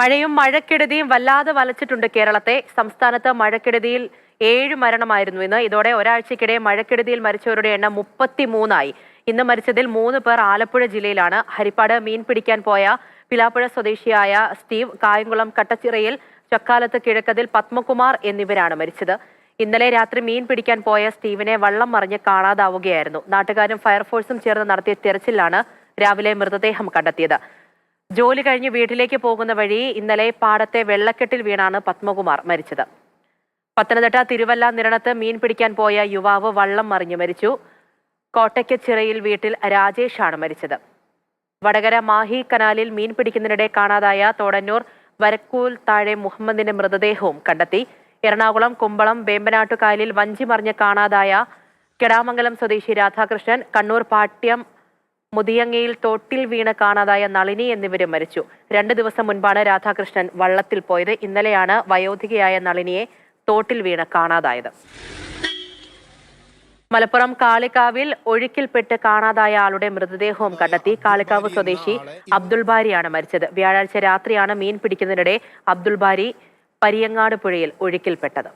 മഴയും മഴക്കെടുതിയും വല്ലാതെ വലച്ചിട്ടുണ്ട് കേരളത്തെ. സംസ്ഥാനത്ത് മഴക്കെടുതിയിൽ ഏഴ് മരണമായിരുന്നു ഇന്ന്. ഇതോടെ ഒരാഴ്ചക്കിടെ മഴക്കെടുതിയിൽ മരിച്ചവരുടെ എണ്ണം മുപ്പത്തിമൂന്നായി. ഇന്ന് മരിച്ചതിൽ മൂന്ന് പേർ ആലപ്പുഴ ജില്ലയിലാണ്. ഹരിപ്പാട് മീൻ പിടിക്കാൻ പോയ പിലാപ്പുഴ സ്വദേശിയായ സ്റ്റീവ് കായംകുളം കട്ടച്ചിറയിൽ ചക്കാലത്ത് കിഴക്കതിൽ പത്മകുമാർ എന്നിവരാണ് മരിച്ചത്. ഇന്നലെ രാത്രി മീൻ പിടിക്കാൻ പോയ സ്റ്റീവിനെ വള്ളം മറിഞ്ഞ് കാണാതാവുകയായിരുന്നു. നാട്ടുകാരും ഫയർഫോഴ്സും ചേർന്ന് നടത്തിയ തെരച്ചിലാണ് രാവിലെ മൃതദേഹം കണ്ടെത്തിയത്. ജോലി കഴിഞ്ഞ് വീട്ടിലേക്ക് പോകുന്ന വഴി ഇന്നലെ പാടത്തെ വെള്ളക്കെട്ടിൽ വീണാണ് പത്മകുമാർ മരിച്ചത്. പത്തനംതിട്ട തിരുവല്ല നിരണത്ത് മീൻ പിടിക്കാൻ പോയ യുവാവ് വള്ളം മറിഞ്ഞു മരിച്ചു. കോട്ടയ്ക്ക് ചിറയിൽ വീട്ടിൽ രാജേഷാണ് മരിച്ചത്. വടകര മാഹി കനാലിൽ മീൻ പിടിക്കുന്നതിനിടെ കാണാതായ തോടന്നൂർ വരക്കൂൽ താഴെ മുഹമ്മദിന്റെ മൃതദേഹവും കണ്ടെത്തി. എറണാകുളം കുമ്പളം വേമ്പനാട്ടുകായലിൽ വഞ്ചി മറിഞ്ഞ് കാണാതായ കെടാമംഗലം സ്വദേശി രാധാകൃഷ്ണൻ കണ്ണൂർ പാട്യം മുതിയങ്ങയിൽ തോട്ടിൽ വീണ് കാണാതായ നളിനി എന്നിവരും മരിച്ചു. രണ്ടു ദിവസം മുൻപാണ് രാധാകൃഷ്ണൻ വള്ളത്തിൽ പോയത്. ഇന്നലെയാണ് വയോധികയായ നളിനിയെ തോട്ടിൽ വീണ് കാണാതായത്. മലപ്പുറം കാളിക്കാവിൽ ഒഴുക്കിൽപ്പെട്ട് കാണാതായ ആളുടെ മൃതദേഹവും കണ്ടെത്തി കാളിക്കാവ് സ്വദേശി അബ്ദുൾ ബാരിയാണ് മരിച്ചത്. വ്യാഴാഴ്ച രാത്രിയാണ് മീൻ പിടിക്കുന്നതിനിടെ അബ്ദുൾ ബാരി പരിയങ്ങാട് പുഴയിൽ ഒഴുക്കിൽപ്പെട്ടത്.